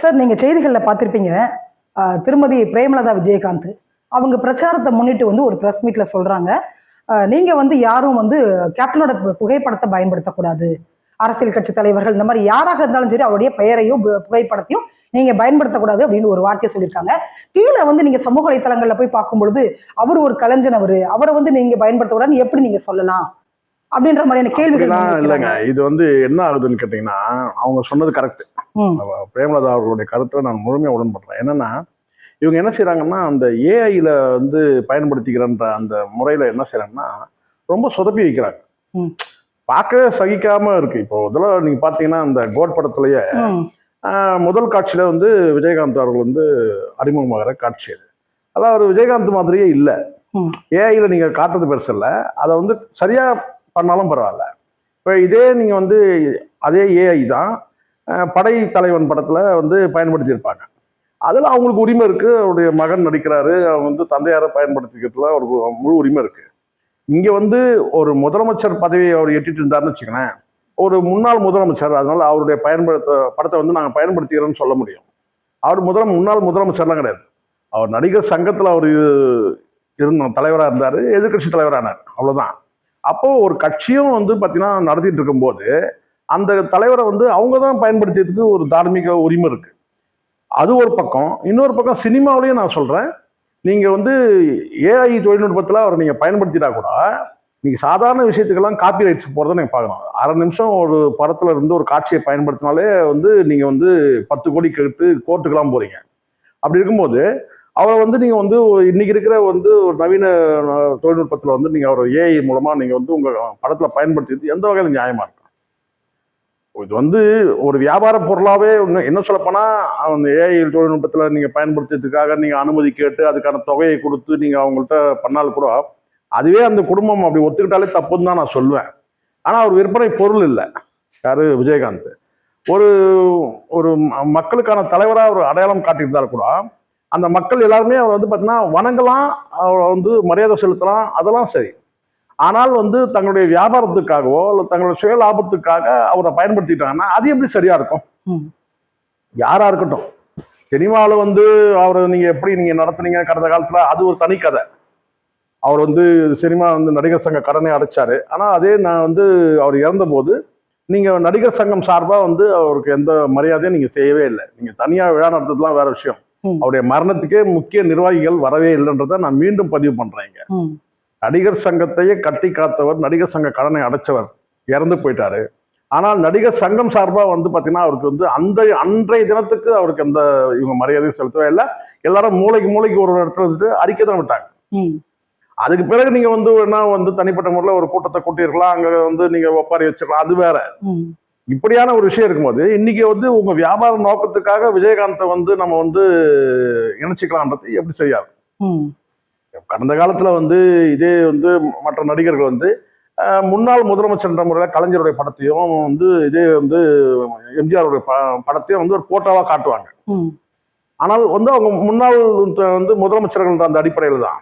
Sir நீங்க செய்திகள்ல பார்த்திருப்பீங்க. திருமதி பிரேமலதா விஜயகாந்த். அவங்க பிரச்சாரத்தை முன்னிட்டு வந்து ஒரு பிரஸ் மீட்ல சொல்றாங்க. அஹ், நீங்க வந்து யாரும் வந்து கேப்டனோட புகைப்படத்தை பயன்படுத்தக்கூடாது. அரசியல் கட்சி தலைவர்கள் இந்த மாதிரி யாராக இருந்தாலும் சரி அவருடைய பெயரையும் புகைப்படத்தையும் நீங்க பயன்படுத்தக்கூடாது அப்படின்னு ஒரு வார்த்தையை சொல்லியிருக்காங்க. கீழே வந்து நீங்க சமூக வலைத்தளங்கள்ல போய் பார்க்கும் பொழுது அவர் ஒரு கலைஞன் அவரு வந்து நீங்க பயன்படுத்தக்கூடாதுன்னு எப்படி நீங்க சொல்லலாம்? அப்படின்ற மாதிரியான கேள்விகள் இல்லைங்க. இது வந்து என்ன ஆகுதுன்னு கேட்டிங்கன்னா அவங்க சொன்னது கரெக்ட் பிரேமலதா அவர்களுடைய கருத்தை நான் முழுமையாக உடன்படுறேன் என்னன்னா இவங்க என்ன செய்றாங்கன்னா அந்த ஏஐல வந்து பயன்படுத்திக்கிறன்ற அந்த முறையில என்ன செய்றாங்கன்னா ரொம்ப சொதப்பி வைக்கிறாங்க. பார்க்கவே சகிக்காம இருக்கு. இப்போ இதெல்லாம் நீங்க பாத்தீங்கன்னா அந்த கோட் படத்திலேயே முதல் காட்சியில வந்து விஜயகாந்த் அவர்கள் வந்து அறிமுகமாகிற காட்சி அது. அதாவது அவர் விஜயகாந்த் மாதிரியே இல்லை. ம். ஏஐல நீங்க காட்டுறது பெருசு இல்லை. அதை வந்து சரியா பண்ணாலும் பரவாயில்ல. இப்போ இதே நீங்க வந்து அதே ஏஐ தான். படை தலைவன் படத்தில் வந்து பயன்படுத்தியிருப்பாங்க. அதில் அவங்களுக்கு உரிமை இருக்குது அவருடைய மகன் நடிக்கிறாரு. அவங்க வந்து தந்தையாரை பயன்படுத்திக்கிறதுல ஒரு முழு உரிமை இருக்குது இங்கே வந்து ஒரு முதலமைச்சர் பதவியை அவர் எட்டிட்டு இருந்தாருன்னு வச்சுக்கோங்களேன். ஒரு முன்னாள் முதலமைச்சர் அதனால் அவருடைய பயன்படுத்த படத்தை வந்து நாங்கள் பயன்படுத்திக்கிறோம்னு சொல்ல முடியும். அவர் முதல் முன்னாள் முதலமைச்சர்லாம் கிடையாது. அவர் நடிகர் சங்கத்தில் அவர் இருந்த தலைவராக இருந்தார். எதிர்க்கட்சி தலைவரானார். அவ்வளோதான் அப்போது ஒரு கட்சியும் வந்து பார்த்திங்கன்னா நடத்திட்டு இருக்கும்போது அந்த தலைவரை வந்து அவங்க தான் பயன்படுத்தியதுக்கு ஒரு தார்மீக உரிமை இருக்குது அது ஒரு பக்கம். இன்னொரு பக்கம் சினிமாவிலையும் நான் சொல்கிறேன் நீங்கள் வந்து ஏஐ தொழில்நுட்பத்தில் அவரை நீங்கள் பயன்படுத்திட்டா கூட நீங்கள் சாதாரண விஷயத்துக்கெல்லாம் காப்பி ரைட்ஸ் போகிறத நீங்கள் பார்க்கணும் அரை நிமிஷம் ஒரு படத்தில் இருந்து ஒரு காட்சியை பயன்படுத்தினாலே வந்து நீங்கள் வந்து பத்து கோடி கெடுத்து கோர்ட்டுக்கெல்லாம் போகிறீங்க அப்படி இருக்கும்போது அவரை வந்து நீங்கள் வந்து இன்றைக்கி இன்னைக்கு இருக்கிற வந்து ஒரு நவீன தொழில்நுட்பத்தில் வந்து நீங்கள் அவர் ஏஐ மூலமாக நீங்கள் வந்து உங்கள் படத்தில் பயன்படுத்தியது எந்த வகையில் நியாயமாக இருக்கும்? இது வந்து ஒரு வியாபார பொருளாகவே என்ன சொல்லப்போனால் அந்த ஏஐ தொழில்நுட்பத்தில் நீங்கள் பயன்படுத்துறதுக்காக நீங்கள் அனுமதி கேட்டு அதுக்கான தொகையை கொடுத்து நீங்கள் அவங்கள்ட்ட பண்ணாலும் கூட அதுவே அந்த குடும்பம் அப்படி ஒத்துக்கிட்டாலே தப்புன்னு தான் நான் சொல்லுவேன். ஆனால் அவர் விற்பனை பொருள் இல்லை. யார்? விஜயகாந்த். ஒரு ஒரு மக்களுக்கான தலைவராக ஒரு அடையாளம் காட்டியிருந்தால் கூட அந்த மக்கள் எல்லாருமே அவர் வந்து பார்த்தீங்கன்னா வணங்கலாம் அவரை வந்து மரியாதை செலுத்தலாம் அதெல்லாம் சரி. ஆனால் வந்து தங்களுடைய வியாபாரத்துக்காகவோ இல்லை தங்களுடைய சுய லாபத்துக்காக அவரை பயன்படுத்திட்டாங்கன்னா அது எப்படி சரியா இருக்கும். யாரா இருக்கட்டும். சினிமாவில் வந்து அவரை நீங்க எப்படி நீங்க நடத்துனீங்க? கடந்த காலத்துல அது ஒரு தனி கதை. அவர் வந்து சினிமா வந்து நடிகர் சங்க கடனை அடைச்சாரு. ஆனா அதே நான் வந்து அவர் இறந்தபோது நீங்க நடிகர் சங்கம் சார்பா வந்து அவருக்கு எந்த மரியாதையும் நீங்க செய்யவே இல்லை. நீங்க தனியா விழா நடத்துறதுலாம் வேற விஷயம். அவருடைய மரணத்துக்கே முக்கிய நிர்வாகிகள் வரவே இல்லைன்றதை நான் மீண்டும் பதிவு. ம், நடிகர் சங்கத்தையே கட்டி காத்தவர் நடிகர் சங்க கடனை அடைச்சவர் இறந்து போயிட்டாரு. ஆனால் நடிகர் சங்கம் சார்பா வந்து பாத்தீங்கன்னா அவருக்கு வந்து அந்த அன்றைய தினத்துக்கு அவருக்கு எந்த இவங்க மரியாதையும் செலுத்தவே இல்லை. எல்லாரும் மூளைக்கு மூளைக்கு ஒரு இடத்துல வந்துட்டு அறிக்கை தான் விட்டாங்க. அதுக்கு பிறகு நீங்க வந்து என்ன வந்து தனிப்பட்ட முறையில் ஒரு கூட்டத்தை கூட்டியிருக்கலாம் அங்க வந்து நீங்க ஒப்பாரி வச்சிருக்கலாம் அது வேற. இப்படியான ஒரு விஷயம் இருக்கும்போது இன்னைக்கு வந்து உங்க வியாபார நோக்கத்துக்காக விஜயகாந்தை வந்து நம்ம வந்து இணைச்சிக்கலான்றது எப்படி சரியா கடந்த காலத்துல வந்து இதே வந்து மற்ற நடிகர்கள் வந்து முன்னாள் முதலமைச்சர் முறையில் கலைஞருடைய படத்தையும் வந்து இதே வந்து எம்ஜிஆருடைய படத்தையும் வந்து ஒரு போட்டோவா காட்டுவாங்க. ஆனால் வந்து அவங்க முன்னாள் வந்து முதலமைச்சர்கள் அந்த அடிப்படையில் தான்.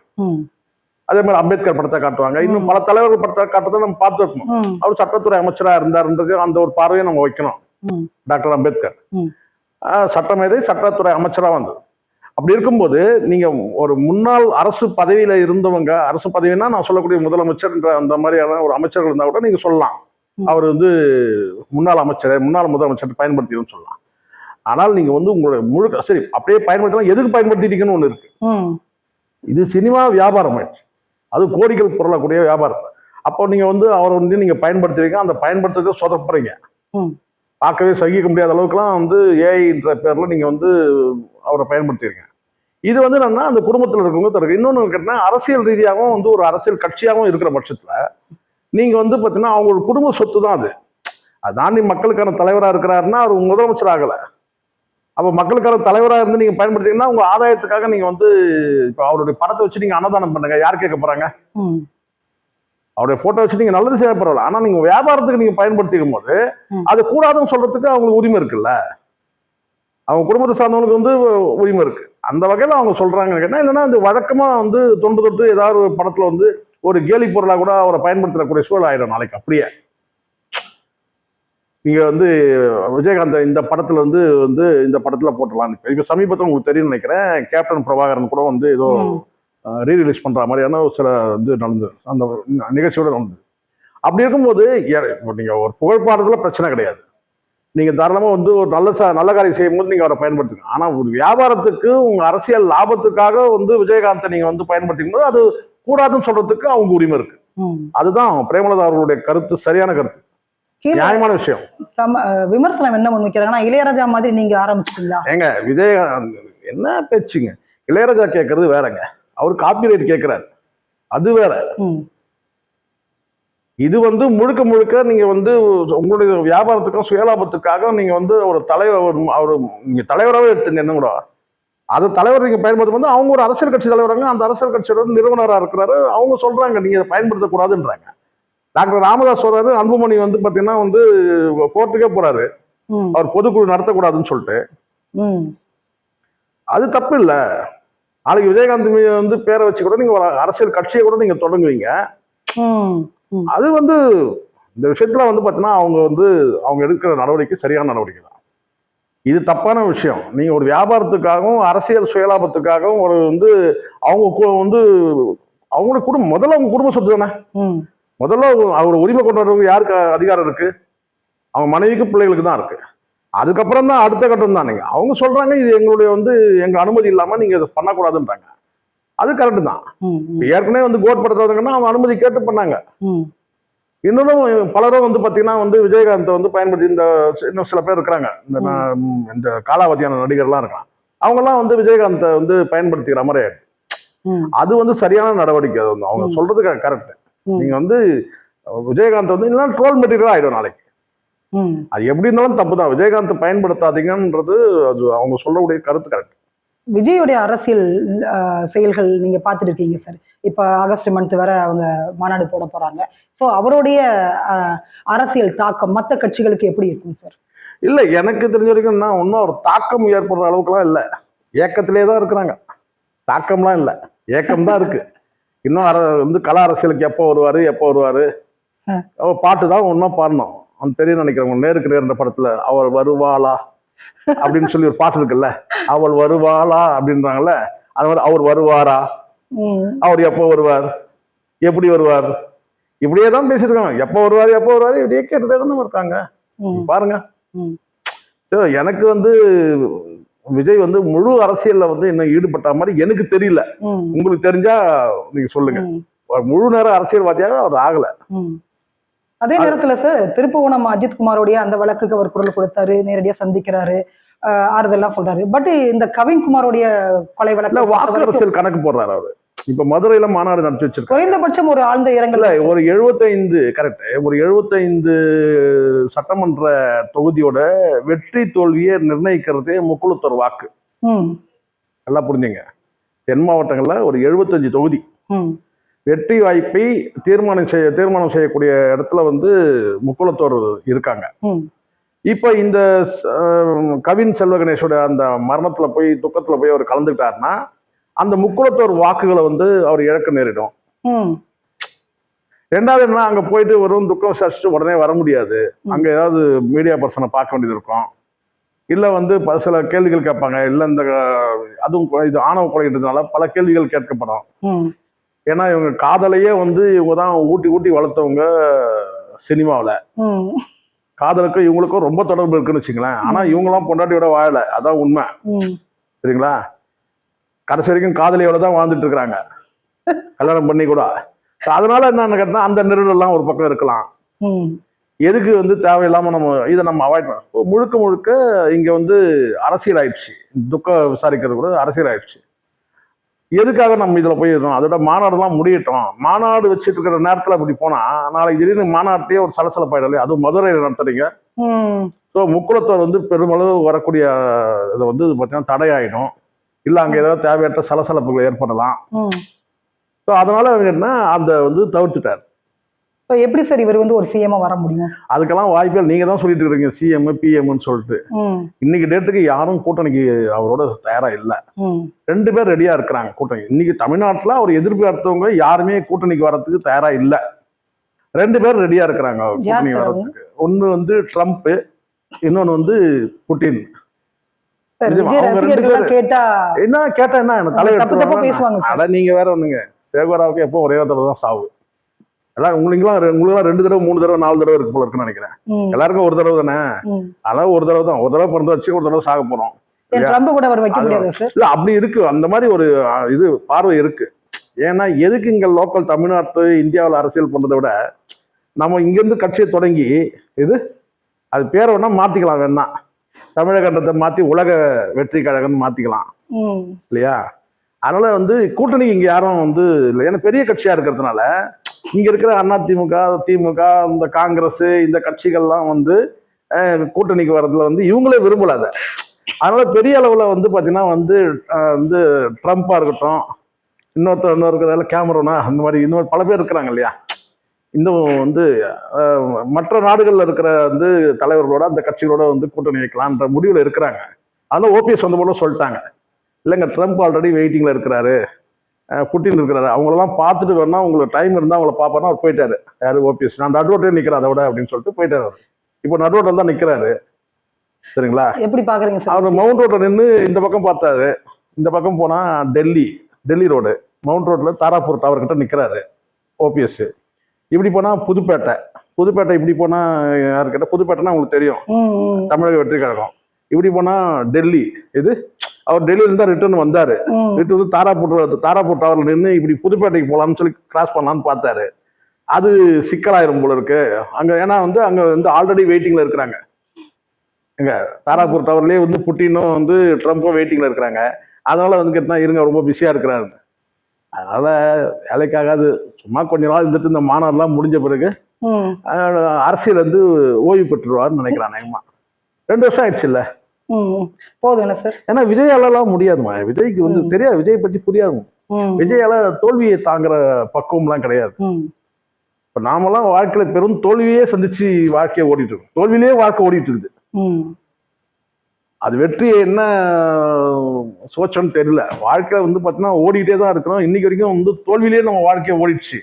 அதே மாதிரி அம்பேத்கர் படத்தை காட்டுவாங்க. இன்னும் பல தலைவர்கள் படத்தை காட்டுறதை நம்ம பார்த்துருக்கணும். ம், அவர் சட்டத்துறை அமைச்சரா இருந்தாருன்றது அந்த ஒரு பார்வையை நம்ம வைக்கணும். டாக்டர் அம்பேத்கர். சட்டமேதை சட்டத்துறை அமைச்சரா வந்தது அப்படி இருக்கும்போது நீங்க ஒரு முன்னாள் அரசு பதவியில இருந்தவங்க அரசு பதவினா நான் சொல்லக்கூடிய முதலமைச்சர்ன்ற அந்த மாதிரியான ஒரு அமைச்சர்கள் இருந்தா கூட நீங்க சொல்லலாம். அவர் வந்து முன்னாள் அமைச்சர் முன்னாள் முதலமைச்சர் பயன்படுத்தியும் சொல்லலாம். ஆனால் நீங்க வந்து உங்களுடைய முழு சரி அப்படியே பயன்படுத்தலாம். எதுக்கு பயன்படுத்திட்டீங்கன்னு ஒண்ணு இருக்கு. இது சினிமா வியாபாரம் ஆயிடுச்சு. அது கோடிகள் பொருளக்கூடிய வியாபாரம். அப்போ நீங்க வந்து அவரை வந்து நீங்க பயன்படுத்துறீங்க அந்த பயன்படுத்துறதை சொதப்புறீங்க. பார்க்கவே சகிக்க முடியாத அளவுக்குலாம் வந்து ஏஐன்ற பேரில் நீங்கள் வந்து அவரை பயன்படுத்தியிருக்கீங்க. இது வந்து என்னன்னா அந்த குடும்பத்தில் இருக்கவங்க தருக்கு இன்னொன்று கேட்டா அரசியல் ரீதியாகவும் வந்து ஒரு அரசியல் கட்சியாகவும் இருக்கிற பட்சத்தில் நீங்கள் வந்து பார்த்தீங்கன்னா அவங்களோட குடும்ப சொத்து தான் அது. அது தாண்டி மக்களுக்கான தலைவராக இருக்கிறாருன்னா அவர் முதலமைச்சர் ஆகலை. அப்போ மக்களுக்கான தலைவராக இருந்து நீங்கள் பயன்படுத்தீங்கன்னா உங்கள் ஆதாயத்துக்காக நீங்கள் வந்து இப்போ அவருடைய படத்தை வச்சு நீங்கள் அன்னதானம் பண்ணுங்க. யார் கேட்க போகிறாங்க அவருடைய போட்டோ வச்சு நீங்க நல்லது செய்ய பரவாயில்ல. ஆனா நீங்க வியாபாரத்துக்கு நீங்க பயன்படுத்திக்கும் போது. அது கூடாதுன்னு சொல்றதுக்கு அவங்களுக்கு உரிமை இருக்குல்ல? அவங்க குடும்பத்தை சார்ந்தவங்களுக்கு வந்து உரிமை இருக்கு. அந்த வகையில அவங்க சொல்றாங்க கேட்டா இல்லைன்னா இந்த வழக்கமா வந்து தொண்டு தொட்டு ஏதாவது ஒரு படத்துல வந்து ஒரு கேலி பொருளா கூட அவரை பயன்படுத்தக்கூடிய சூழல் ஆயிடும் நாளைக்கு அப்படியே. நீங்க வந்து விஜயகாந்த் இந்த படத்துல வந்து வந்து இந்த படத்துல போட்டுடலாம். இப்ப சமீபத்தில் உங்களுக்கு தெரியும் நினைக்கிறேன். கேப்டன் பிரபாகரன் கூட வந்து ஏதோ. ரீ ரிலீஸ் பண்ற மாதிரியான ஒரு சில இது நடந்தது. அந்த நிகழ்ச்சியோட நடந்தது. அப்படி இருக்கும்போது ஏ- இப்போ நீங்க ஒரு புகழ்பாடுறதுல பிரச்சனை கிடையாது. நீங்க தாராளமா வந்து ஒரு நல்ல ச நல்ல காரியம் செய்யும்போது நீங்க அவரை பயன்படுத்துங்க ஆனா ஒரு வியாபாரத்துக்கு உங்க அரசியல் லாபத்துக்காக வந்து விஜயகாந்தை நீங்க வந்து பயன்படுத்திக்கும் போது அது கூடாதுன்னு சொல்றதுக்கு அவங்க உரிமை இருக்கு. அதுதான் பிரேமலதா அவர்களுடைய கருத்து சரியான கருத்து. நியாயமான விஷயம். விமர்சனம் என்ன முன் வைக்கிறாங்கன்னா இளையராஜா மாதிரி நீங்க ஆரம்பிச்சிட்டீங்களா? ஏங்க விஜயகாந்த் என்ன பேச்சுங்க? இளையராஜா கேட்கறது வேறங்க. அவர் காப்பிரைட் கேட்கிறாரு அது வேற. இது வந்து முழுக்க முழுக்க நீங்க வந்து உங்களுடைய வியாபாரத்துக்கும் சுயலாபத்துக்காக நீங்க வந்து ஒரு தலைவர் ஒரு- அவர் நீங்க தலைவராகவே எடுத்துங்க என்ன கூட? அது தலைவர் நீங்க பயன்படுத்தும் போது அவங்க ஒரு அரசியல் கட்சி தலைவராங்க அந்த அரசியல் கட்சியோட நிறுவனராக இருக்கிறாரு. அவங்க சொல்றாங்க நீங்க பயன்படுத்தக்கூடாதுன்றாங்க. டாக்டர் ராமதாஸ் சொல்றாரு அன்புமணி வந்து பாத்தீங்கன்னா வந்து கோர்ட்டுக்கே போறாரு. அவர் பொதுக்குழு நடத்தக்கூடாதுன்னு சொல்லிட்டு. அது தப்பு இல்ல. நாளைக்கு விஜயகாந்த் மீது வந்து பேரை வச்சு கூட நீங்க அரசியல் கட்சியை கூட நீங்க தொடங்குவீங்க. அது வந்து இந்த விஷயத்துல வந்து பார்த்தீங்கன்னா அவங்க வந்து அவங்க எடுக்கிற நடவடிக்கை சரியான நடவடிக்கை தான். இது தப்பான விஷயம். நீங்க ஒரு வியாபாரத்துக்காகவும் அரசியல் சுயலாபத்துக்காகவும் ஒரு வந்து அவங்க வந்து அவங்களோட குடும்பம் முதல்ல அவங்க குடும்ப சொத்து தானே. முதல்ல அவர் உரிமை கொண்டு வரவங்க யாருக்கு அதிகாரம் இருக்கு? அவங்க மனைவிக்கு பிள்ளைகளுக்கு தான் இருக்கு. அதுக்கப்புறம் தான் அடுத்த கட்டம் தான் நீங்க. அவங்க சொல்றாங்க இது எங்களுடைய வந்து எங்க அனுமதி இல்லாம நீங்க இதை பண்ணக்கூடாதுன்றாங்க. அது கரெக்டு தான். ஏற்கனவே வந்து கோட் படுத்துறதுங்கன்னா அவங்க அனுமதி கேட்டு பண்ணாங்க. இன்னொன்றும் பலரும் வந்து பார்த்தீங்கன்னா வந்து விஜயகாந்தை வந்து பயன்படுத்தி இந்த இன்னும் சில பேர் இருக்கிறாங்க. இந்த இந்த காலாவதியான நடிகர்லாம் இருக்காங்க அவங்கெல்லாம் வந்து விஜயகாந்தை வந்து பயன்படுத்திக்கிற மாதிரி. அது வந்து சரியான நடவடிக்கை. அது வந்து அவங்க. சொல்றது கரெக்ட். நீங்க வந்து விஜயகாந்த் வந்து இல்லைன்னா ட்ரோல் மெட்டீரியல் ஆயிடும் நாளைக்கு. அது எப்படி இருந்தாலும் தப்பு தான் விஜயகாந்த் பயன்படுத்தாதீங்கன்றது அது அவங்க சொல்லக்கூடிய கருத்து கரெக்ட் விஜயோடைய அரசியல் செயல்கள் நீங்க பார்த்துட்டு இருக்கீங்க சார் இப்ப ஆகஸ்ட் மந்த் வரை அவங்க மாநாடு போட போறாங்க. ஸோ அவருடைய அரசியல் தாக்கம் மற்ற கட்சிகளுக்கு எப்படி இருக்கும் சார் இல்லை எனக்கு தெரிஞ்ச வரைக்கும் என்ன ஒன்றும் ஒரு தாக்கம் ஏற்படுற அளவுக்குலாம் இல்லை. ஏக்கத்திலே தான் இருக்கிறாங்க. தாக்கம்லாம் இல்லை. ஏக்கம் தான் இருக்கு. இன்னும் அர வந்து கலா அரசியலுக்கு எப்போ வருவார் எப்போ வருவார்? பாட்டு தான் ஒன்றும் பாடணும். அவன் தெரியும் நினைக்கிறவங்க நேருக்கு நேர்ன்ற படத்தில் அவள் வருவாளா? அப்படின்னு சொல்லி ஒரு பாட்டு இருக்குல்ல அவள் வருவாளா? அப்படின்றாங்கல்ல அது மாதிரி அவர் வருவாரா. அவர் எப்போ வருவார்? எப்படி வருவார்? இப்படியே தான் பேசியிருக்காங்க எப்போ வருவார்? எப்போ வருவார்? இப்படியே கேட்டுட்டே தானே இருக்காங்க. பாருங்க. எனக்கு வந்து விஜய் வந்து முழு அரசியல்ல வந்து இன்னும் ஈடுபட்ட மாதிரி எனக்கு தெரியல. உங்களுக்கு தெரிஞ்சா நீங்க சொல்லுங்க. முழு நேரம் அரசியல்வாதியாக அவர் ஆகல. அதே நேரத்துல சார் திருப்புவனம் அஜித் குமாரோடைய அந்த வழக்குக்கு அவர் குரல் கொடுத்தாரு நேரடியா சந்திக்கிறாரு ஆறுதல்லாம் சொல்றாரு. பட் இந்த கவின் குமாரோடைய கொலை வழக்கு வாக்கு அரசியல் கணக்கு போடுறாரு அவரு. இப்ப மதுரையில மாநாடு நடத்தி வச்சிருக்காரு. குறைந்தபட்சம் ஒரு ஆழ்ந்த இரங்கல் ஒரு எழுபத்தைந்து கரெக்ட் ஒரு எழுபத்தைந்து சட்டமன்ற தொகுதியோட வெற்றி தோல்வியை நிர்ணயிக்கிறதே முக்குளத்தூர் வாக்கு. நல்லா புரிஞ்சுங்க. தென் மாவட்டங்கள்ல ஒரு எழுபத்தஞ்சு தொகுதி. வெற்றி வாய்ப்பை தீர்மானம் செய்ய தீர்மானம் செய்யக்கூடிய இடத்துல வந்து முக்குளத்தோர் இருக்காங்க. இப்போ இந்த கவின் செல்வ கணேஷோட அந்த மரணத்துல போய் துக்கத்துல போய் அவர் கலந்துக்கிட்டாருன்னா அந்த முக்குளத்தோர் வாக்குகளை வந்து அவர் இழக்க நேரிடும். ரெண்டாவது என்ன அங்க போயிட்டு வெறும் துக்கம் விசாரிச்சுட்டு உடனே வர முடியாது. அங்க ஏதாவது மீடியா பர்சனை பார்க்க வேண்டியது இருக்கும் இல்ல வந்து பல சில கேள்விகள் கேட்பாங்க இல்ல இந்த அதுவும் இது ஆணவ கொலைன்றதுனால பல கேள்விகள் கேட்கப்படும். ஏன்னா இவங்க காதலையே வந்து இவங்க தான் ஊட்டி ஊட்டி வளர்த்தவங்க சினிமாவில். காதலுக்கும் இவங்களுக்கும் ரொம்ப தொடர்பு இருக்குன்னு வச்சுங்களேன் ஆனா இவங்கெல்லாம் பொண்டாட்டியோட வாழல. அதான் உண்மை. சரிங்களா? கடைசி வரைக்கும் காதலியோட தான் வாழ்ந்துட்டு இருக்கிறாங்க. கல்யாணம் பண்ணி கூட. அதனால என்னன்னு கேட்டா அந்த நெருடெல்லாம் ஒரு பக்கம் இருக்கலாம். எதுக்கு வந்து தேவையில்லாம நம்ம இதை நம்ம அவாய்ட் பண்ண முழுக்க முழுக்க இங்க வந்து அரசியல் ஆயிடுச்சு. துக்கம் விசாரிக்கிறது கூட அரசியல் ஆயிடுச்சு. எதுக்காக நம்ம இதுல போயிடுறோம்? அதோட மாநாடுலாம் முடியட்டும். மாநாடு வச்சுட்டு இருக்கிற நேரத்துல அப்படி போனா நாளைக்கு திடீர்னு மாநாட்டையே ஒரு சலசலப்பாயிடல அதுவும் மதுரையில் நடத்துறீங்க. ஸோ முக்குளத்தோர் வந்து பெருமளவு வரக்கூடிய இதை வந்து பார்த்தீங்கன்னா தடையாயிடும். இல்லை அங்கே ஏதாவது தேவையற்ற சலசலப்புகள் ஏற்படலாம். ஸோ அதனால என்ன அந்த வந்து தவிர்த்துட்டார். இப்ப எப்படி சார் இவர் வந்து ஒரு சிஎம்மா வர முடியும்? அதுக்கெல்லாம் வாய்ப்புகள் நீங்க தான் சொல்லிட்டு இருக்கீங்க. சிஎம் பிஎம்னு சொல்லிட்டு. இன்னைக்கு டேட்டுக்கு யாரும் கூட்டணிக்கு அவரோட தயாரா இல்லை. ரெண்டு பேர் ரெடியா இருக்கிறாங்க கூட்டணி. இன்னைக்கு தமிழ்நாட்டில் அவர் எதிர்பார்த்தவங்க யாருமே கூட்டணிக்கு வர்றதுக்கு தயாரா இல்லை. ரெண்டு பேர் ரெடியா இருக்கிறாங்க கூட்டணி sir வர்றதுக்கு ஒன்று வந்து ட்ரம்ப்பு இன்னொன்று வந்து புட்டின் என்ன கேட்டா என்ன? என்ன தலை தப்பு தப்பா எடுத்துருவாங்க பேசுவாங்க சார் அட நீங்க வேற ஒண்ணுங்க. சேகோராவுக்கு எப்போ ஒரே ஒரு தடவை தான் சாவு. எல்லாம் உங்களுக்குலாம் உங்களுக்குலாம் ரெண்டு தடவை மூணு தடவை நாலு தடவை இருக்கு போல இருக்குன்னு நினைக்கிறேன். எல்லாருக்கும் ஒரு தடவை தானே? ம். அதனால ஒரு தடவை தான். ஒரு தடவை பிறந்து வச்சு ஒரு தடவை சாக போறோம். இல்ல அப்படி இருக்கு. அந்த மாதிரி ஒரு இது பார்வை இருக்கு. ஏன்னா எதுக்கு இங்க லோக்கல் தமிழ்நாட்டு இந்தியாவில் அரசியல் பண்றதை விட நம்ம இங்கிருந்து கட்சியை தொடங்கி இது அது பேரை வேணா மாத்திக்கலாம் வேணா. தமிழக கண்டத்தை மாத்தி உலக வெற்றி கழகம்னு மாத்திக்கலாம். இல்லையா? அதனால வந்து கூட்டணி இங்க யாரும் வந்து இல்லை. ஏன்னா பெரிய கட்சியா இருக்கிறதுனால இங்கே இருக்கிற அண்ணா திமுக திமுக இந்த காங்கிரஸ் இந்த கட்சிகள்லாம் வந்து கூட்டணிக்கு வரதுல வந்து இவங்களே விரும்பல அதை அதனால பெரிய அளவில் வந்து பார்த்தீங்கன்னா வந்து வந்து ட்ரம்ப்பா இருக்கட்டும் இன்னொருத்தர் இன்னொரு இருக்கிறதால கேமரோனா அந்த மாதிரி இன்னொரு பல பேர் இருக்கிறாங்க இல்லையா? இன்னும் வந்து மற்ற நாடுகளில் இருக்கிற வந்து தலைவர்களோட அந்த கட்சிகளோட வந்து கூட்டணி வைக்கலான்ற முடிவில் இருக்கிறாங்க. அதனால ஓபிஎஸ் வந்து போல சொல்லிட்டாங்க. இல்லைங்க ட்ரம்ப் ஆல்ரெடி வெயிட்டிங்கில் இருக்கிறாரு. புட்டின் இருக்கிறாரு. அவங்களெல்லாம் பார்த்துட்டு வேணா உங்களுக்கு டைம் இருந்தால் அவங்கள பார்ப்பாருன்னா அவர் போயிட்டாரு. யாரு ஓபிஎஸ் நான் நடுவோட்டே நிற்கிறேன் அதை விட அப்படின்னு சொல்லிட்டு போயிட்டாரு அவர். இப்போ நடுவோட்டில் தான் நிற்கிறாரு சரிங்களா? எப்படி பாக்குறீங்க சார் அவர் மவுண்ட் ரோட்டில் நின்று இந்த பக்கம் பார்த்தாரு. இந்த பக்கம் போனால் டெல்லி டெல்லி ரோடு. மவுண்ட் ரோட்டில் தாராப்பூர் டவர் கிட்ட நிற்கிறாரு ஓபிஎஸ் இப்படி போனால் புதுப்பேட்டை. புதுப்பேட்டை இப்படி போனால் யாருக்கிட்ட? புதுப்பேட்டைன்னா உங்களுக்கு தெரியும். தமிழக வெற்றி கழகம் இப்படி போனால் டெல்லி. இது அவர் டெல்லியில தான் ரிட்டர்ன் வந்தாரு. ம். வீட்டு வந்து தாராப்பூர் தாராப்பூர் டவர்ல நின்று இப்படி புதுப்பேட்டைக்கு போகலான்னு சொல்லி கிராஸ் பண்ணலான்னு பார்த்தாரு. அது சிக்கலாயிரும் போல இருக்கு. அங்க ஏன்னா வந்து அங்க வந்து ஆல்ரெடி வெயிட்டிங்ல இருக்கிறாங்க. எங்க தாராப்பூர் டவர்லயே வந்து புட்டினும் வந்து ட்ரம்ப்பும் வெயிட்டிங்ல இருக்கிறாங்க. அதனால வந்து கேட்டா இருங்க ரொம்ப பிஸியா இருக்கிறாரு. அதனால வேலைக்காகாது. சும்மா கொஞ்ச நாள் இருந்துட்டு இந்த மாநாடுலாம் முடிஞ்ச பிறகு அரசியல் வந்து ஓய்வு பெற்றுருவாருன்னு நினைக்கிறான் நேகமா ரெண்டு வருஷம் ஆயிடுச்சு இல்ல. போதும் சார்? ஏன்னா விஜயாலலாம் முடியாதுமா விஜய்க்கு வந்து தெரியாது விஜய் பத்தி புரியாது விஜயால தோல்வியை தாங்குற பக்குவம்லாம் கிடையாது. இப்ப நாமெல்லாம் வாழ்க்கையில பெரும் தோல்வியே சந்திச்சு வாழ்க்கையை ஓடிட்டு இருக்கோம். தோல்வியிலேயே வாழ்க்கை ஓடிட்டு இருக்குது. அது வெற்றியை என்ன சோச்சம்னு தெரியல. வாழ்க்கையில வந்து பார்த்தீங்கன்னா ஓடிட்டே தான் இருக்கிறோம். இன்னைக்கு வரைக்கும் வந்து தோல்வியிலேயே நம்ம வாழ்க்கையை ஓடிடுச்சு.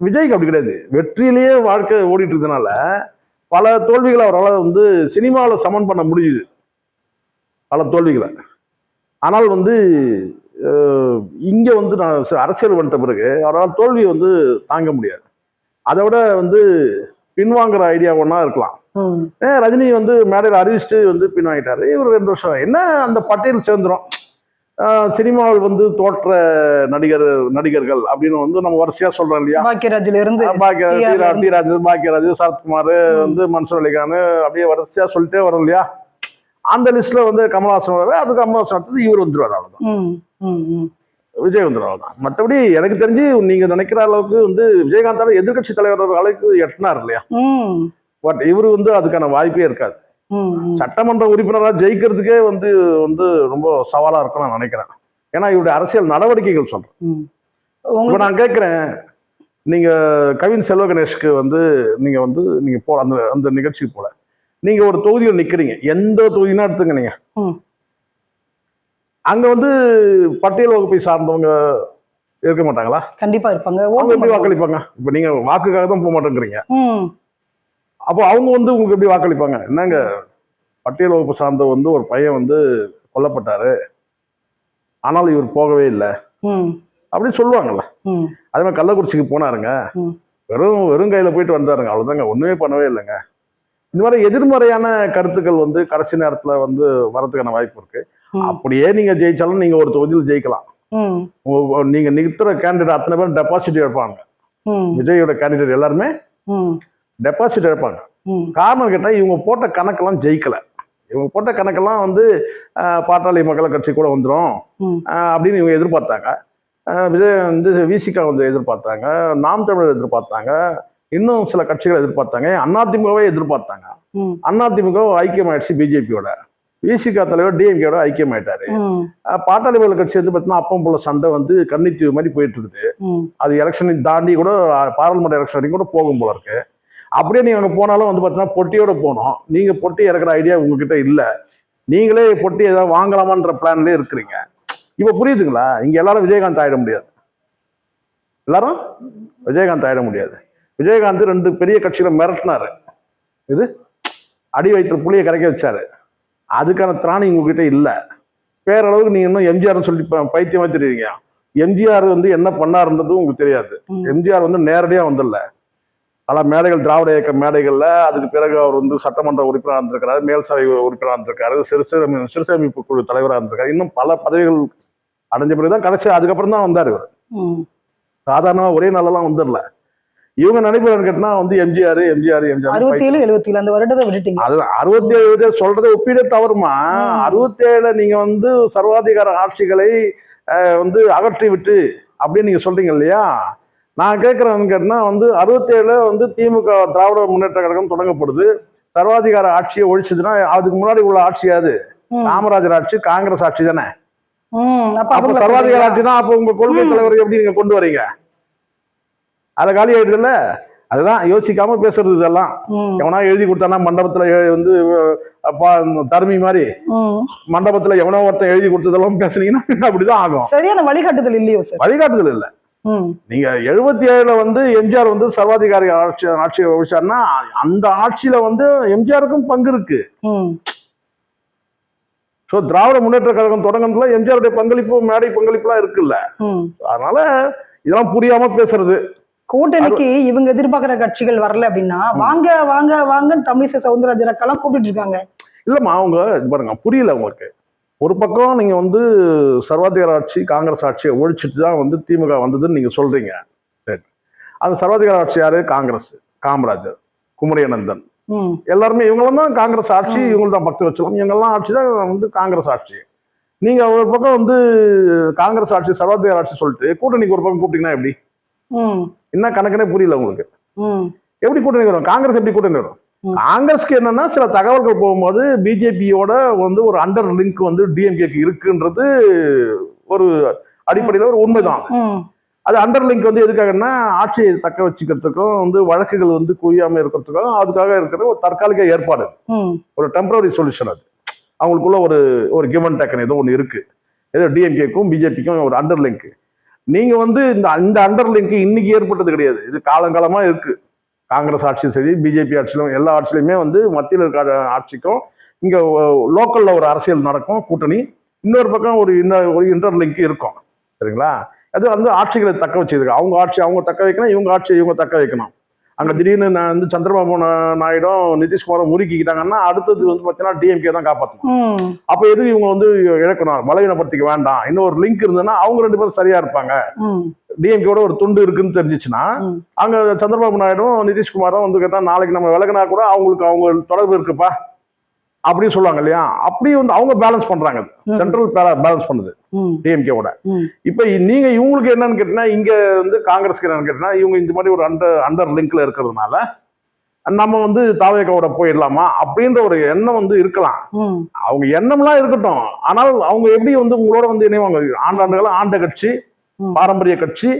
விஜய்க்கு அப்படி கிடையாது. வெற்றியிலேயே வாழ்க்கை ஓடிட்டு இருக்கனால பல தோல்விகளை அவரால் வந்து சினிமாவில் சமன் பண்ண முடியுது. பல தோல்விகளை. ஆனால் வந்து இங்க வந்து நான் அரசியல் வந்துட்ட பிறகு அவரால் தோல்வியை வந்து தாங்க முடியாது. அதை விட வந்து பின்வாங்குற ஐடியா ஒன்றா இருக்கலாம். ரஜினி வந்து மேடையில் அறிவிச்சுட்டு வந்து பின்வாங்கிட்டாரு. இவர் ரெண்டு வருஷம். என்ன அந்த பட்டியல் சேர்ந்துரும்? ஆஹ் சினிமாவில் வந்து தோற்ற நடிகர் நடிகர்கள் அப்படின்னு வந்து நம்ம வரிசையா சொல்றோம் இல்லையா பாக்கியராஜ்ல இருந்து பாக்கியராஜ். டி. ராஜு பாக்கியராஜ் சரத்குமார் வந்து மன்சூர் அலிகான் அப்படியே வரிசையா சொல்லிட்டே வரும் இல்லையா அந்த லிஸ்ட்ல வந்து கமல்ஹாசன் வர்றாரு அது கமல்ஹாசன் அடுத்தது இவர் வந்துருவாரு அவ்வளவுதான். விஜய் வந்துடும் அவ்வளவுதான் மற்றபடி எனக்கு தெரிஞ்சு நீங்க நினைக்கிற அளவுக்கு வந்து விஜயகாந்தால எதிர்க்கட்சி தலைவர் அளவுக்கு எட்டினார் இல்லையா பட் இவரு வந்து அதுக்கான வாய்ப்பே இருக்காது. சட்டமன்ற உறுப்பினராக ஜெயிக்கிறதுக்கே வந்து வந்து ரொம்ப சவாலா இருக்கும் நான் நினைக்கிறேன். ஏன்னா இவருடைய அரசியல் நடவடிக்கைகள் சொல்றேன். இப்போ நான் கேட்குறேன் நீங்க கவின் செல்வ கணேஷ்க்கு வந்து நீங்க வந்து நீங்க போ அந்த அந்த நிகழ்ச்சிக்கு போல. நீங்க ஒரு தொகுதியில் நிக்கிறீங்க. எந்த தொகுதினா எடுத்துங்க நீங்க. அங்க வந்து பட்டியல் வகுப்பை சார்ந்தவங்க இருக்க மாட்டாங்களா? கண்டிப்பா இருப்பாங்க. அவங்க எப்படி. வாக்களிப்பாங்க? இப்போ நீங்க வாக்குக்காக தான் போக மாட்டேங்கிறீங்க. அப்போ அவங்க வந்து உங்களுக்கு எப்படி வாக்களிப்பாங்க? என்னங்க? பட்டியல் வகுப்பு சார்ந்த வந்து ஒரு பையன் வந்து கொல்லப்பட்டாரு. ஆனால் இவர் போகவே இல்லை. அப்படின்னு சொல்லுவாங்கல்ல. அதே மாதிரி கள்ளக்குறிச்சிக்கு போனாருங்க. வெறும் வெறும் கையில போயிட்டு வந்தாருங்க. அவ்வளவுதாங்க. ஒண்ணுமே பண்ணவே இல்லைங்க. இந்த மாதிரி எதிர்மறையான கருத்துக்கள் வந்து கடைசி நேரத்துல வந்து வரதுக்கான வாய்ப்பு இருக்கு. அப்படியே நீங்க ஜெயிச்சாலும் நீங்க ஒரு தொகுதியில் ஜெயிக்கலாம். நீங்க நிறுத்துற கேண்டிடேட் அத்தனை பேர் டெபாசிட் எடுப்பாங்க விஜயோட கேண்டிடேட் எல்லாருமே டெபாசிட் எடுப்பாங்க. காரணம் கேட்டா இவங்க போட்ட கணக்கெல்லாம் ஜெயிக்கல. இவங்க போட்ட கணக்கெல்லாம் வந்து பாட்டாளி மக்கள் கட்சி கூட வந்துடும். அப்படின்னு இவங்க எதிர்பார்த்தாங்க. விஜய் வந்து விசிகா வந்து எதிர்பார்த்தாங்க. நாம் தமிழர் எதிர்பார்த்தாங்க. இன்னும் சில கட்சிகள் எதிர்பார்த்தாங்க. அதிமுகவே எதிர்பார்த்தாங்க. அதிமுக ஐக்கியமாயிடுச்சு பிஜேபியோட விசிகா தலைவர் டிஎம்கேட ஐக்கியமாயிட்டாரு. ம், ஆஹ், பாட்டாளி மக்கள் கட்சி வந்து பார்த்தீங்கன்னா அப்பம் போல சண்டை வந்து கன்னித்தீவு மாதிரி போயிட்டு இருக்குது. அது எலெக்ஷனை தாண்டி கூட பாராளுமன்ற எலெக்ஷன் வரைக்கும் கூட போகும் போல இருக்கு. அப்படியே நீங்க அங்க போனாலும் வந்து பார்த்தீங்கன்னா பொட்டியோட போனோம் நீங்க பொட்டி இறக்குற ஐடியா உங்ககிட்ட இல்ல. நீங்களே பொட்டி ஏதாவது வாங்கலாமான்ற பிளான்லயே இருக்கிறீங்க. இப்ப புரியுதுங்களா? இங்க எல்லாரும் விஜயகாந்த் ஆயிட முடியாது. எல்லாரும் விஜயகாந்த் ஆயிட முடியாது. விஜயகாந்த் ரெண்டு பெரிய கட்சிகளை மிரட்டினாரு. அடி வயிற்று புளியை கரைக்க வச்சாரு. அதுக்கான திராணி உங்ககிட்ட இல்லை. பேரளவுக்கு நீங்க இன்னும் எம்ஜிஆர்னு சொல்லி பைத்தியமா தெரியுறீங்க. எம்ஜிஆர் வந்து என்ன பண்ணாருன்றதும் உங்களுக்கு தெரியாது. எம்ஜிஆர் வந்து நேரடியா வந்துடல பல மேடைகள் திராவிட இயக்க மேடைகள்ல அதுக்கு பிறகு அவர் வந்து சட்டமன்ற உறுப்பினராக இருந்திருக்காரு மேல் சபை உறுப்பினராக இருந்திருக்காரு சிறுசேமி சிறுசேமிப்பு குழு தலைவராக இருந்திருக்காரு. இன்னும் பல பதவிகள் அடைஞ்ச பிறகுதான் கடைசி அதுக்கப்புறம் தான் வந்தார் இவர். ம். சாதாரண ஒரே நாளெல்லாம் வந்துடல. இவங்க நினைப்பு கேட்டா வந்து எம்ஜிஆர் எம்ஜிஆர் எம்ஜிஆர் அறுபத்தி ஏழு எழுபத்தி ஏழு அந்த வருடத்தை விட்டுட்டீங்க. அது அறுபத்தி ஏழு சொல்றதை ஒப்பிட தவறுமா. அறுபத்தி ஏழுல நீங்க வந்து சர்வாதிகார ஆட்சிகளை வந்து அகற்றி விட்டு அப்படின்னு நீங்க சொல்றீங்க இல்லையா? நான் கேட்கறேன்னு கேட்டா வந்து அறுபத்தி ஏழுல வந்து திமுக திராவிட முன்னேற்ற கழகம் தொடங்கப்படுது சர்வாதிகார ஆட்சியை ஒழிச்சதுன்னா அதுக்கு முன்னாடி உள்ள ஆட்சி அது. காமராஜர் ஆட்சி காங்கிரஸ் ஆட்சி தானே. அப்ப சர்வாதிகார? ஆட்சினா அப்ப உங்க கொள்கை. தலைவர் எப்படி நீங்க கொண்டு வரீங்க அதை காலி ஆயிடுதுல்ல அதுதான் யோசிக்காம பேசுறது இதெல்லாம். எவனா எழுதி கொடுத்தானா மண்டபத்துல வந்து அப்பா தருமி மாதிரி. மண்டபத்துல எவனோ ஒருத்தன் எழுதி கொடுத்ததெல்லாம் பேசுனீங்கன்னா அப்படிதான் ஆகும் சரியான வழிகாட்டுதல் இல்லையோ வழிகாட்டுதல் இல்ல. நீங்க எழுபத்தி ஏழுல வந்து எம்ஜிஆர் வந்து சர்வாதிகாரி ஆட்சி ஆட்சியை ஒழிச்சாருன்னா அந்த ஆட்சியில வந்து எம்ஜிஆருக்கும் பங்கு இருக்கு. ஸோ திராவிட முன்னேற்ற கழகம் தொடங்கினதுல எம்ஜிஆருடைய பங்களிப்பு மேடை பங்களிப்புலாம் இருக்குல்ல. அதனால இதெல்லாம் புரியாம பேசுறது. கூட்டணிக்கு இவங்க எதிர்பார்க்கிற கட்சிகள் வரல அப்படின்னா வாங்க வாங்க வாங்கன்னு தமிழிசை சவுந்தரராஜன் அக்கெல்லாம் கூப்பிட்டு இருக்காங்க. இல்லம்மா அவங்க பாருங்க புரியல உங்களுக்கு. ஒரு பக்கம் நீங்க வந்து சர்வாதிகார ஆட்சி காங்கிரஸ் ஆட்சியை ஒழிச்சிட்டு தான் வந்து திமுக வந்ததுன்னு நீங்க சொல்றீங்க சரி அந்த சர்வாதிகார ஆட்சி யாரு காங்கிரஸ் காமராஜர் குமரியானந்தன் ம். எல்லாருமே இவங்களும் தான் காங்கிரஸ் ஆட்சி ம். இவங்க தான் பக்தி வச்சலாம் இவங்கெல்லாம் ஆட்சி தான் வந்து காங்கிரஸ் ஆட்சி நீங்க ஒரு பக்கம் வந்து காங்கிரஸ் ஆட்சி சர்வாதிகார ஆட்சி சொல்லிட்டு கூட்டணிக்கு ஒரு பக்கம் கூப்பிட்டீங்கன்னா எப்படி. என்ன கணக்குனே புரியல உங்களுக்கு. எப்படி கூட்டணி வரும் காங்கிரஸ் எப்படி கூட்டணி வரும். காங்கிரஸ்க்கு என்னன்னா சில தகவல்கள் போகும்போது பிஜேபியோட வந்து ஒரு அண்டர் லிங்க் வந்து டிஎம்கேக்கு இருக்குன்றது ஒரு அடிப்படையில் ஒரு உண்மைதான். அது அண்டர் லிங்க் வந்து எதுக்காகன்னா ஆட்சியை தக்க வச்சுக்கிறதுக்கும் வந்து வழக்குகள் வந்து குவியாம இருக்கிறதுக்கும் அதுக்காக இருக்கிற ஒரு தற்காலிக ஏற்பாடு. ஒரு டெம்பரரி சொல்யூஷன் அது. அவங்களுக்குள்ள ஒரு ஒரு கிவன் டேக்கன் ஏதோ ஒன்று இருக்கு. ஏதோ டிஎம்கேக்கும் பிஜேபிக்கும் ஒரு அண்டர் லிங்க் நீங்க வந்து இந்த இந்த அண்டர் லிங்க் இன்னைக்கு ஏற்பட்டது கிடையாது. இது காலங்காலமா இருக்கு. காங்கிரஸ் ஆட்சியும் சரி பிஜேபி ஆட்சியிலும் எல்லா ஆட்சியிலையுமே வந்து மத்தியில் இருக்க ஆட்சிக்கும் இங்கே லோக்கலில் ஒரு அரசியல் நடக்கும் கூட்டணி. இன்னொரு பக்கம் ஒரு இன்னொரு ஒரு இன்டர்லிங்க் இருக்கும். சரிங்களா? அது வந்து ஆட்சிகளை தக்க வச்சிருக்கு. அவங்க ஆட்சி அவங்க தக்க வைக்கணும் இவங்க ஆட்சியை இவங்க தக்க வைக்கணும். அங்க திடீர்னு நான் வந்து சந்திரபாபு நாயுடும் நிதிஷ்குமாரும் முறுக்கிக்கிட்டாங்கன்னா அடுத்தது வந்து பார்த்தீங்கன்னா டிஎம்கே தான் காப்பாற்றணும். அப்ப எதுக்கு இவங்க வந்து இழக்கணும் பலவீனப்படுத்திக்க வேண்டாம் இன்னும் ஒரு லிங்க் இருந்ததுன்னா அவங்க ரெண்டு பேரும் சரியா இருப்பாங்க. டிஎம்கேட ஒரு துண்டு இருக்குன்னு தெரிஞ்சிச்சுன்னா. அங்க சந்திரபாபு நாயுடும் நிதிஷ்குமாரும் வந்து கேட்டா நாளைக்கு நம்ம விலகினா கூட அவங்களுக்கு அவங்க தொடர்பு இருக்குப்பா அப்படின்னு சொல்லுவாங்க இல்லையா அப்படி வந்து அவங்க பேலன்ஸ் பண்றாங்க. சென்ட்ரல் பேலன்ஸ் பண்ணுது. டிஎம்கேவோட. இப்ப நீங்க இவங்களுக்கு என்னன்னு கேட்டீங்கன்னா இங்க வந்து காங்கிரஸ்க்கு என்னன்னு கேட்டீங்கன்னா இவங்க இந்த மாதிரி ஒரு அண்டர் அண்டர் லிங்க்ல இருக்கிறதுனால நம்ம வந்து தாவேக்காவோட போயிடலாமா அப்படின்ற ஒரு எண்ணம் வந்து இருக்கலாம். அவங்க எண்ணம்லாம் இருக்கட்டும் ஆனால் அவங்க எப்படி வந்து உங்களோட வந்து இணைவாங்க ஆண்டாண்டுகளா ஆண்ட கட்சி. பாரம்பரிய கட்சி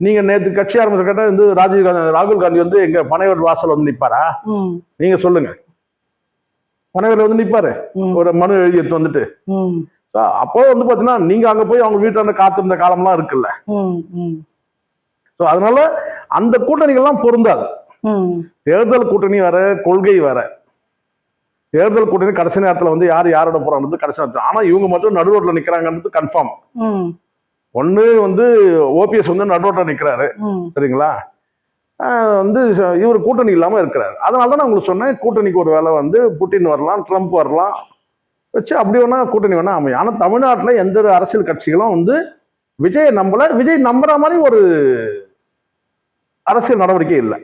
நீங்க நேற்று கட்சி ஆரம்பிச்ச கேட்டா வந்து ராஜீவ் காந்தி ராகுல் காந்தி வந்து எங்க பனையூர் வாசல் வந்து நிப்பாரா. நீங்க சொல்லுங்க பனையூர்ல வந்து நிப்பாரு. ஒரு மனு எழுதி எடுத்து வந்துட்டு அப்போ வந்து பாத்தீங்கன்னா நீங்க அங்க போய் அவங்க வீட்டாண்ட காத்திருந்த காலம்லாம் இருக்குல்ல. ஸோ அதனால அந்த கூட்டணிகள்லாம் பொருந்தாது. தேர்தல் கூட்டணி வேற கொள்கை வேற தேர்தல் கூட்டணி கடைசி நேரத்துல வந்து யார் யாரோட போறாங்கிறது கடைசி நேரத்தில் ஆனா இவங்க மட்டும் நடுரோட்ல நிக்கிறாங்கன்றது கன்ஃபார்ம். ஒண்ணு வந்து ஓபிஎஸ் வந்து நடுரோட்ல நிக்கிறாரு. சரிங்களா வந்து இவர் கூட்டணி இல்லாமல் இருக்கிறார். அதனால தான் நான் உங்களுக்கு சொன்னேன் கூட்டணிக்கு ஒரு வேலை வந்து புட்டின் வரலாம் ட்ரம்ப் வரலாம். வச்சு அப்படி வேணா கூட்டணி வேணா அமையும். ஆனால் தமிழ்நாட்டில் எந்த ஒரு அரசியல் கட்சிகளும் வந்து விஜயை நம்பல. விஜய் நம்புற மாதிரி ஒரு அரசியல் நடவடிக்கை இல்லை.